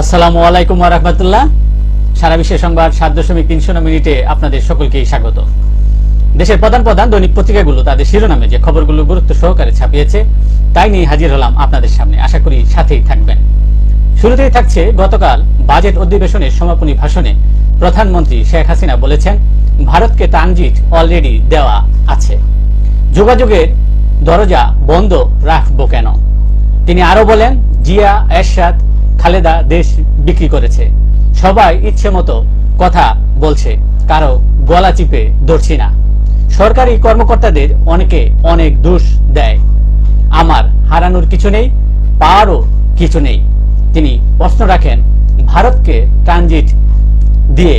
আসসালামু আলাইকুম রহমতুল্লাহ। সারা বিশ্বের সংবাদ সাত দশমিক তিন শূন্য মিনিটে আপনাদের সকলকে স্বাগত। দেশের প্রধান প্রধান দৈনিক পত্রিকাগুলো তাদের শিরোনামে যে খবরগুলো গুরুত্ব সহকারে ছাপিয়েছে, তাই নিয়ে হাজির হলাম আপনাদের সামনে। আশা করি সাথেই থাকবেন। শুরুতেই থাকছে গতকাল বাজেট অধিবেশনের সমাপনী ভাষণে প্রধানমন্ত্রী শেখ হাসিনা বলেছেন, ভারতকে ট্রানজিট অলরেডি দেওয়া আছে। যোগাযোগের দরজা বন্ধ রাখব কেন? তিনি আরও বলেন, জিয়া, এরশাদ খালেদা দেশ বিক্রি করেছে। সবাই ইচ্ছে মতো কথা বলছে, কারও গলা চিপে ধরছি না। সরকারি কর্মকর্তাদের অনেকে অনেক দোষ দেয়। আমার হারানোর কিছু নেই, পাওয়ারও কিছু নেই। তিনি প্রশ্ন রাখেন, ভারতকে ট্রানজিট দিয়ে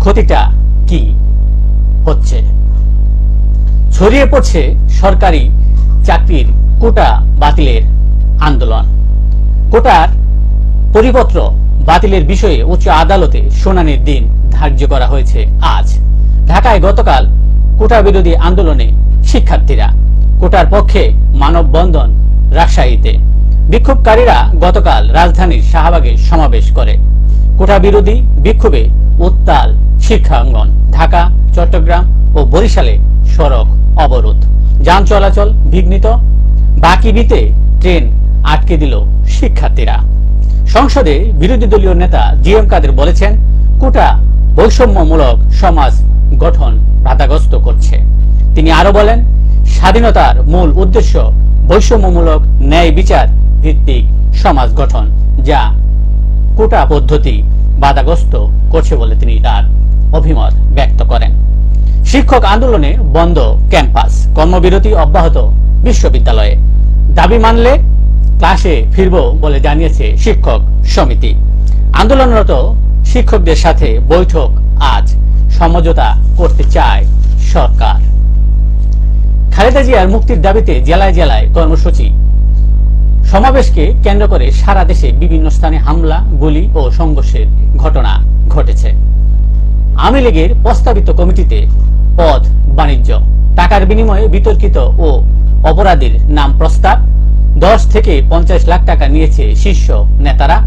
ক্ষতিটা কি হচ্ছে? ছড়িয়ে পড়ছে সরকারি চাকরির কোটা বাতিলের আন্দোলন। কোটার পরিপত্র বাতিলের বিষয়ে উচ্চ আদালতে শুনানির দিন ধার্য করা হয়েছে আজ। ঢাকায় গতকাল কোটা বিরোধী আন্দোলনে শিক্ষার্থীরা, কোটার পক্ষে মানববন্ধন রাজশাহীতে। বিক্ষোভকারীরা গতকাল রাজধানীর শাহবাগে সমাবেশ করে। কোটা বিরোধী বিক্ষোভে উত্তাল শিক্ষাঙ্গন ঢাকা, চট্টগ্রাম ও বরিশালে সড়ক অবরোধ। যান চলাচল বিঘ্নিত বাকিবিতে ট্রেন আটকে দিল শিক্ষার্থীরা। সংসদে বিরোধী দলীয় নেতা জি এম কাদের বলেছেন, কোটা বৈষম্যমূলক সমাজ গঠন বাধাগ্রস্ত করছে। তিনি আরও বলেন, স্বাধীনতার মূল উদ্দেশ্য বৈষম্যমূলক ন্যায় বিচার ভিত্তিক সমাজ গঠন, যা কোটা পদ্ধতি বাধাগ্রস্ত করছে বলে তিনি তার অভিমত ব্যক্ত করেন। শিক্ষক আন্দোলনে বন্ধ ক্যাম্পাস, কর্মবিরতি অব্যাহত বিশ্ববিদ্যালয়ে। দাবি মানলে ক্লাসে ফিরব বলে জানিয়েছে শিক্ষক সমিতি। আন্দোলনরত শিক্ষকদের সাথে বৈঠক আজ সমঝোতা করতে চায় সরকার। খালেদা জিয়ার মুক্তির দাবিতে জেলায় জেলায় কর্মসূচি। সমাবেশকে কেন্দ্র করে সারা দেশে বিভিন্ন স্থানে হামলা, গুলি ও সংঘর্ষের ঘটনা ঘটেছে। আওয়ামী লীগের প্রস্তাবিত কমিটিতে পদ বাণিজ্য, টাকার বিনিময়ে বিতর্কিত ও অপরাধীর নাম প্রস্তাব দশ থেকে পঞ্চাশ লাখ টাকা নিয়েছে শীর্ষ নেতারা।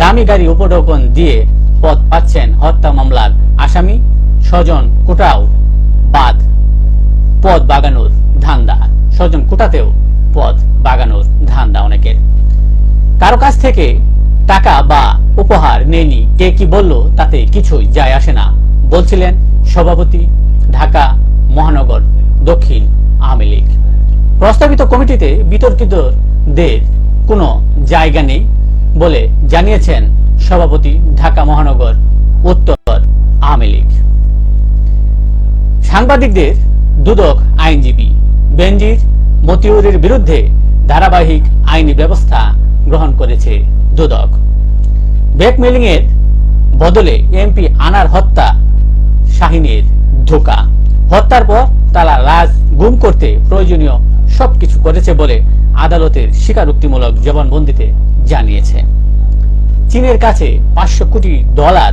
দামি গাড়ি উপঢৌকন দিয়ে পদ পাচ্ছেন হত্যা মামলার আসামি স্বজন কোটাও বাদ। পদ বাগানোর ধান্দা। স্বজন কোটাতেও পদ বাগানোর ধান্দা অনেকের। কারও কাছ থেকে টাকা বা উপহার নেয়নি, কে কি বলল তাতে কিছুই যায় আসে না, বলছিলেন সভাপতি, ঢাকা মহানগর দক্ষিণ আওয়ামী লীগ। প্রস্তাবিত কমিটিতে বিতর্কিতদের কোনো জায়গা নেই বলে জানিয়েছেন সভাপতি ঢাকা মহানগর উত্তর আওয়ামী লীগ। সাংবাদিকদের দুদক আইনজীবী বেনজির মতিউরের বিরুদ্ধে ধারাবাহিক আইনি ব্যবস্থা গ্রহণ করেছে দুদক। ব্যাকমেলিং এর বদলে এমপি আনার হত্যা, শাহিনের ধোকা। হত্যার পর তারা রাজ গুম করতে প্রয়োজনীয় সবকিছু করেছে বলে আদালতের স্বীকারোক্তিমূলক জবানবন্দিতে জানিয়েছে। চীনের কাছে পাঁচশো কোটি ডলার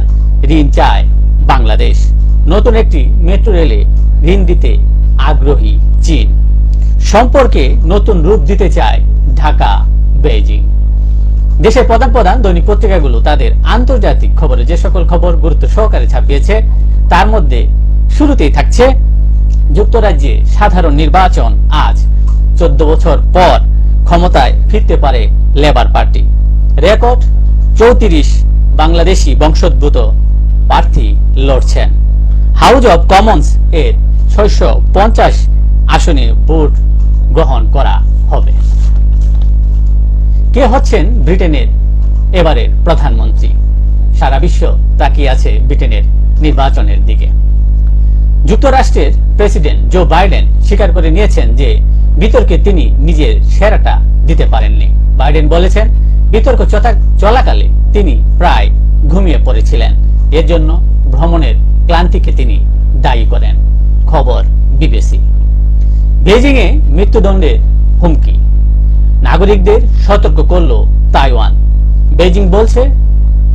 ঋণ চায় বাংলাদেশ। নতুন একটি মেট্রো রেলে ঋণ দিতে আগ্রহী চীন। সম্পর্কে নতুন রূপ দিতে চায় ঢাকা, বেইজিং। দেশের প্রধান প্রধান দৈনিক পত্রিকাগুলো তাদের আন্তর্জাতিক খবরে যে সকল খবর গুরুত্ব সহকারে ছাপিয়েছে, তার মধ্যে শুরুতেই থাকছে, যুক্তরাজ্যে সাধারণ নির্বাচন আজ। চোদ্দ বছর পর ক্ষমতায় ফিরতে পারে লেবার পার্টি। রেকর্ড, চৌত্রিশ বাংলাদেশি বংশোদ্ভূত প্রার্থী লড়ছেন। হাউস অব কমন্স এর ছয়শো পঞ্চাশ আসনে ভোট গ্রহণ করা হবে। কে হচ্ছেন ব্রিটেনের এবারের প্রধানমন্ত্রী? সারা বিশ্ব তাকিয়ে আছে ব্রিটেনের নির্বাচনের দিকে। যুক্তরাষ্ট্রের প্রেসিডেন্ট জো বাইডেন স্বীকার করে নিয়েছেন যে বিতর্কে তিনি নিজের সেরাটা দিতে পারেননি। বাইডেন বলেছেন, বিতর্ক চলাকালে তিনি প্রায় ঘুমিয়ে পড়েছিলেন। এর জন্য ভ্রমণের ক্লান্তিকে তিনি দায়ী করেন। খবর বিবিসি। বেজিংয়ে মৃত্যুদণ্ডের হুমকি। নাগরিকদের সতর্ক করল তাইওয়ান। বেজিং বলছে,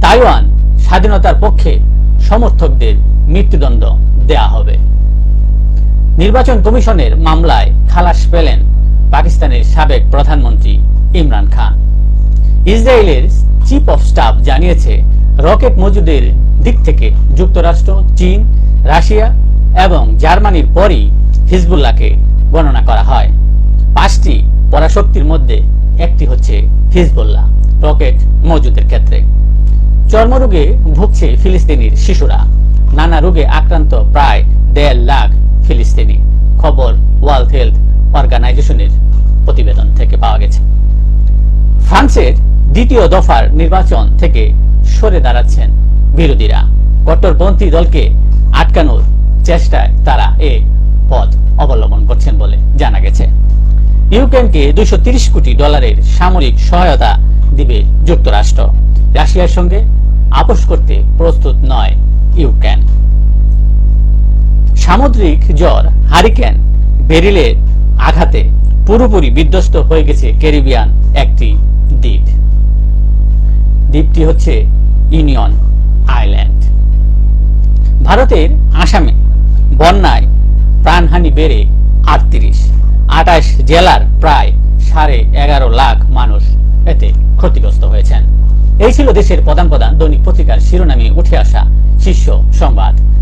তাইওয়ান স্বাধীনতার পক্ষে সমর্থকদের মৃত্যুদণ্ড দেয়া হবে। নির্বাচন কমিশনের মামলায় খালাস পেলেন পাকিস্তানের সাবেক প্রধানমন্ত্রী ইমরান খান। ইসরায়েলের চিফ অফ স্টাফ জানিয়েছে, রকেট মজুদের দিক থেকে যুক্তরাষ্ট্র, চীন, রাশিয়া এবং জার্মানির পরই হিজবুল্লাহকে গণনা করা হয়। পাঁচটি পরাশক্তির মধ্যে একটি হচ্ছে হিজবুল্লাহ, রকেট মজুদের ক্ষেত্রে। চর্মরোগে ভুগছে ফিলিস্তিনির শিশুরা। নানা রোগে আক্রান্ত প্রায় দেড় লাখ ফিলিস্তিনি। খবর ওয়ার্ল্ড হেলথ অর্গানাইজেশনের প্রতিবেদন থেকে পাওয়া গেছে। ফ্রান্সের দ্বিতীয় দফার নির্বাচন থেকে সরে দাঁড়াচ্ছেন বিরোধীরা। কট্টরপন্থী দলকে আটকানোর চেষ্টায় তারা এ পথ অবলম্বন করছেন বলে জানা গেছে। ইউক্রেনকে দুইশো কোটি ডলারের সামরিক সহায়তা দিবে যুক্তরাষ্ট্র। রাশিয়ার সঙ্গে আপোষ করতে প্রস্তুত নয় ইউক্রেন। সামুদ্রিক জ্বর, হারিকেন বেরিলের আঘাতে পুরোপুরি বিধ্বস্ত হয়ে গেছে ক্যারিবিয়ান একটি দ্বীপ। দ্বীপটি হচ্ছে ইউনিয়ন আইল্যান্ড। ভারতের আসামে বন্যায় প্রাণহানি বেড়ে আটত্রিশ। আঠাশ জেলার প্রায় সাড়ে এগারো লাখ মানুষ এতে ক্ষতিগ্রস্ত হয়েছেন। এই ছিল দেশের প্রধান প্রধান দৈনিক পত্রিকার শিরোনামে উঠে আসা শীর্ষ সংবাদ।